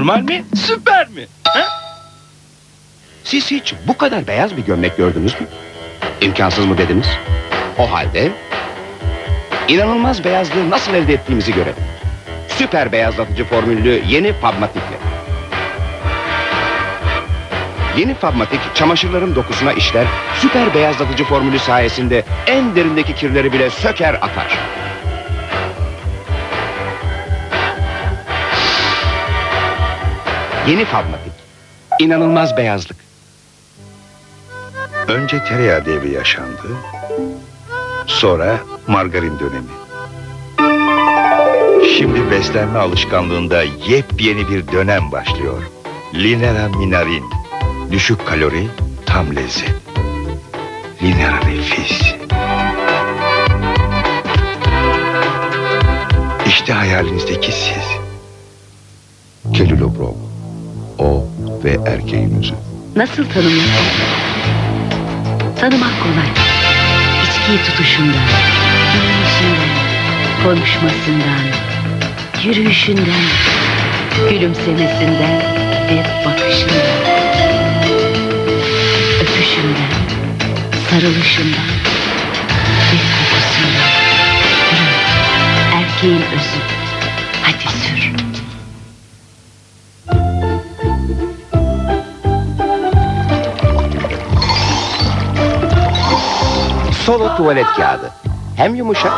Normal mi? Süper mi? Ha? Siz hiç bu kadar beyaz bir gömlek gördünüz mü? İmkansız mı dediniz? O halde inanılmaz beyazlığı nasıl elde ettiğimizi görelim. Süper beyazlatıcı formüllü yeni Fabmatik'le. Yeni Fabmatik çamaşırların dokusuna işler, süper beyazlatıcı formülü sayesinde en derindeki kirleri bile söker atar. Yeni Fabmatik. İnanılmaz beyazlık. Önce tereyağı devri yaşandı. Sonra margarin dönemi. Şimdi beslenme alışkanlığında yepyeni bir dönem başlıyor. Linera minarin. Düşük kalori, tam lezzet. Linera nefis. İşte hayalinizdeki siz. Kelilobro. O ve erkeğin özü. Nasıl tanımlar? Tanımak kolay. İçkiyi tutuşundan, giyinişinden, konuşmasından, yürüyüşünden, gülümsemesinden ve bakışından, öpüşünden, sarılışından Solo tuvalet kağıdı. Hem yumuşak,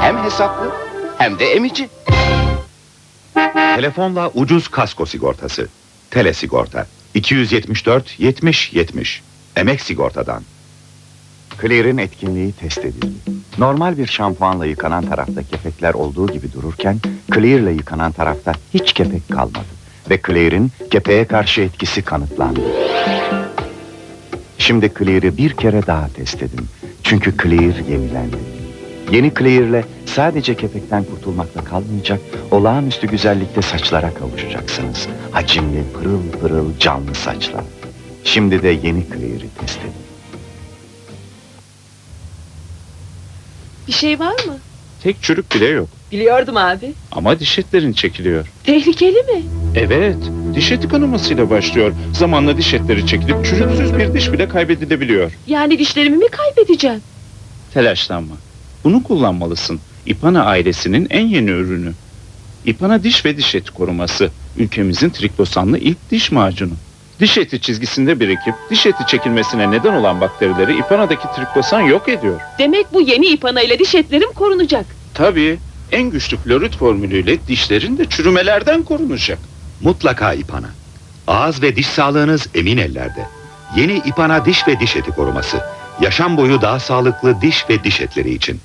hem hesaplı, hem de emici. Telefonla ucuz kasko sigortası. Tele sigorta. 274 70 70. Emek sigortadan. Clear'in etkinliği test edildi. Normal bir şampuanla yıkanan tarafta kepekler olduğu gibi dururken Clear'la yıkanan tarafta hiç kepek kalmadı. Ve Clear'in kepeğe karşı etkisi kanıtlandı. Şimdi Clear'ı bir kere daha test edin. Çünkü Clear yenilendi. Yeni Clear'le sadece kepekten kurtulmakla kalmayacak, olağanüstü güzellikte saçlara kavuşacaksınız. Hacimli, pırıl pırıl canlı saçlar. Şimdi de yeni Clear'ı test edin. Bir şey var mı? Tek çürük bile yok. Biliyordum abi. Ama diş etlerin çekiliyor. Tehlikeli mi? Evet, diş eti kanamasıyla başlıyor. Zamanla diş etleri çekilip çürüksüz bir diş bile kaybedilebiliyor. Yani dişlerimi mi kaybedeceğim? Telaşlanma. Bunu kullanmalısın. İpana ailesinin en yeni ürünü. İpana diş ve diş eti koruması. Ülkemizin triklosanlı ilk diş macunu. Diş eti çizgisinde birikip diş eti çekilmesine neden olan bakterileri İpana'daki triklosan yok ediyor. Demek bu yeni ipana ile diş etlerim korunacak. Tabii en güçlü florit formülüyle dişlerin de çürümelerden korunacak. Mutlaka İpana. Ağız ve diş sağlığınız emin ellerde. Yeni İpana diş ve diş eti koruması. Yaşam boyu daha sağlıklı diş ve diş etleri için.